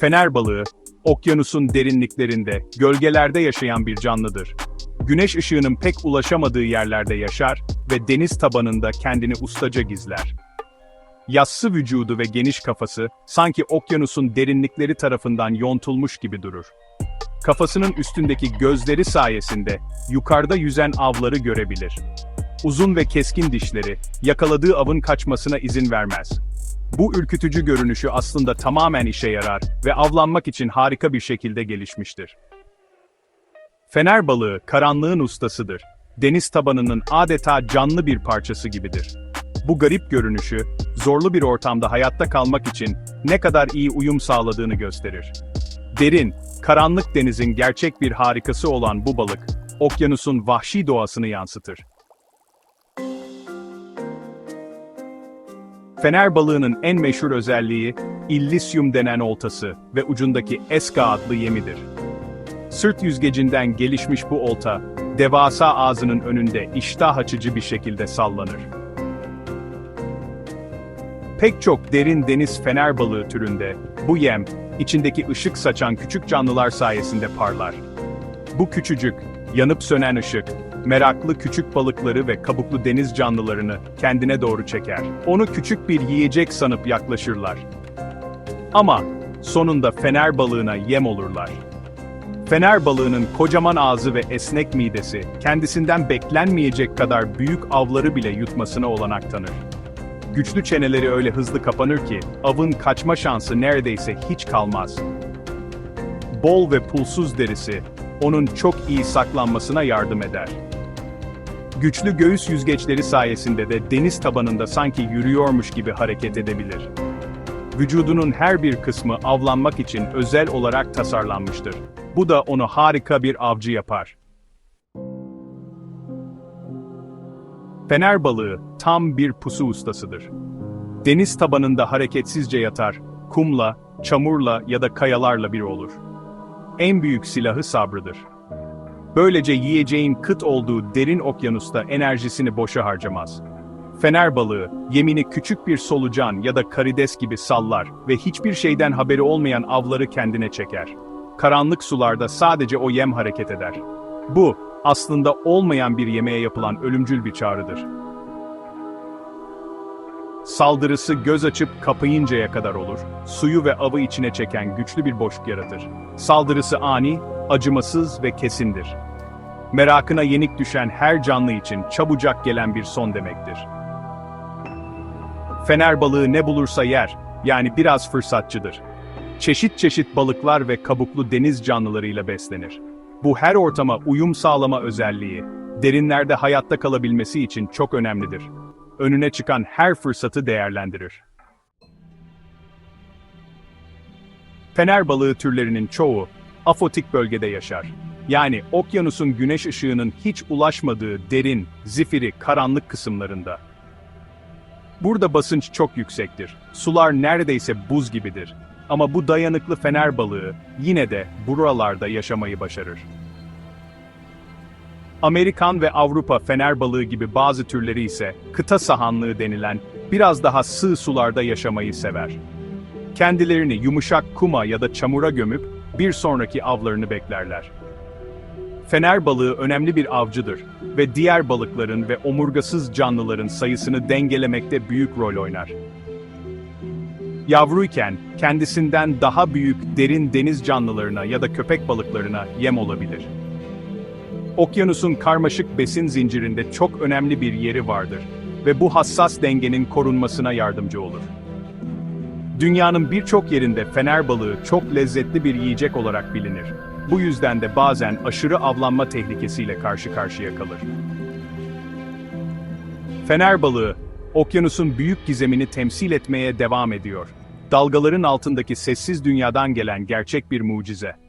Fener balığı, okyanusun derinliklerinde, gölgelerde yaşayan bir canlıdır. Güneş ışığının pek ulaşamadığı yerlerde yaşar ve deniz tabanında kendini ustaca gizler. Yassı vücudu ve geniş kafası, sanki okyanusun derinlikleri tarafından yontulmuş gibi durur. Kafasının üstündeki gözleri sayesinde yukarıda yüzen avları görebilir. Uzun ve keskin dişleri, yakaladığı avın kaçmasına izin vermez. Bu ürkütücü görünüşü aslında tamamen işe yarar ve avlanmak için harika bir şekilde gelişmiştir. Fener balığı, karanlığın ustasıdır. Deniz tabanının adeta canlı bir parçası gibidir. Bu garip görünüşü, zorlu bir ortamda hayatta kalmak için ne kadar iyi uyum sağladığını gösterir. Derin, karanlık denizin gerçek bir harikası olan bu balık, okyanusun vahşi doğasını yansıtır. Fener balığının en meşhur özelliği, illisium denen oltası ve ucundaki eska adlı yemidir. Sırt yüzgecinden gelişmiş bu olta, devasa ağzının önünde iştah açıcı bir şekilde sallanır. Pek çok derin deniz fener balığı türünde, bu yem, içindeki ışık saçan küçük canlılar sayesinde parlar. Bu küçücük, yanıp sönen ışık, meraklı küçük balıkları ve kabuklu deniz canlılarını kendine doğru çeker. Onu küçük bir yiyecek sanıp yaklaşırlar. Ama sonunda fener balığına yem olurlar. Fener balığının kocaman ağzı ve esnek midesi, kendisinden beklenmeyecek kadar büyük avları bile yutmasına olanak tanır. Güçlü çeneleri öyle hızlı kapanır ki, avın kaçma şansı neredeyse hiç kalmaz. Bol ve pulsuz derisi, onun çok iyi saklanmasına yardım eder. Güçlü göğüs yüzgeçleri sayesinde de deniz tabanında sanki yürüyormuş gibi hareket edebilir. Vücudunun her bir kısmı avlanmak için özel olarak tasarlanmıştır. Bu da onu harika bir avcı yapar. Fener balığı tam bir pusu ustasıdır. Deniz tabanında hareketsizce yatar, kumla, çamurla ya da kayalarla bir olur. En büyük silahı sabrıdır. Böylece yiyeceğin kıt olduğu derin okyanusta enerjisini boşa harcamaz. Fener balığı, yemini küçük bir solucan ya da karides gibi sallar ve hiçbir şeyden haberi olmayan avları kendine çeker. Karanlık sularda sadece o yem hareket eder. Bu, aslında olmayan bir yemeğe yapılan ölümcül bir çağrıdır. Saldırısı göz açıp kapayıncaya kadar olur, suyu ve avı içine çeken güçlü bir boşluk yaratır. Saldırısı ani, acımasız ve kesindir. Merakına yenik düşen her canlı için çabucak gelen bir son demektir. Fener balığı ne bulursa yer, yani biraz fırsatçıdır. Çeşit çeşit balıklar ve kabuklu deniz canlılarıyla beslenir. Bu her ortama uyum sağlama özelliği, derinlerde hayatta kalabilmesi için çok önemlidir. Önüne çıkan her fırsatı değerlendirir. Fener balığı türlerinin çoğu, afotik bölgede yaşar. Yani okyanusun güneş ışığının hiç ulaşmadığı derin, zifiri, karanlık kısımlarında. Burada basınç çok yüksektir. Sular neredeyse buz gibidir. Ama bu dayanıklı fener balığı yine de buralarda yaşamayı başarır. Amerikan ve Avrupa fener balığı gibi bazı türleri ise kıta sahanlığı denilen biraz daha sığ sularda yaşamayı sever. Kendilerini yumuşak kuma ya da çamura gömüp bir sonraki avlarını beklerler. Fener balığı önemli bir avcıdır ve diğer balıkların ve omurgasız canlıların sayısını dengelemekte büyük rol oynar. Yavruyken kendisinden daha büyük derin deniz canlılarına ya da köpek balıklarına yem olabilir. Okyanusun karmaşık besin zincirinde çok önemli bir yeri vardır ve bu hassas dengenin korunmasına yardımcı olur. Dünyanın birçok yerinde fener balığı çok lezzetli bir yiyecek olarak bilinir. Bu yüzden de bazen aşırı avlanma tehlikesiyle karşı karşıya kalır. Fener balığı, okyanusun büyük gizemini temsil etmeye devam ediyor. Dalgaların altındaki sessiz dünyadan gelen gerçek bir mucize.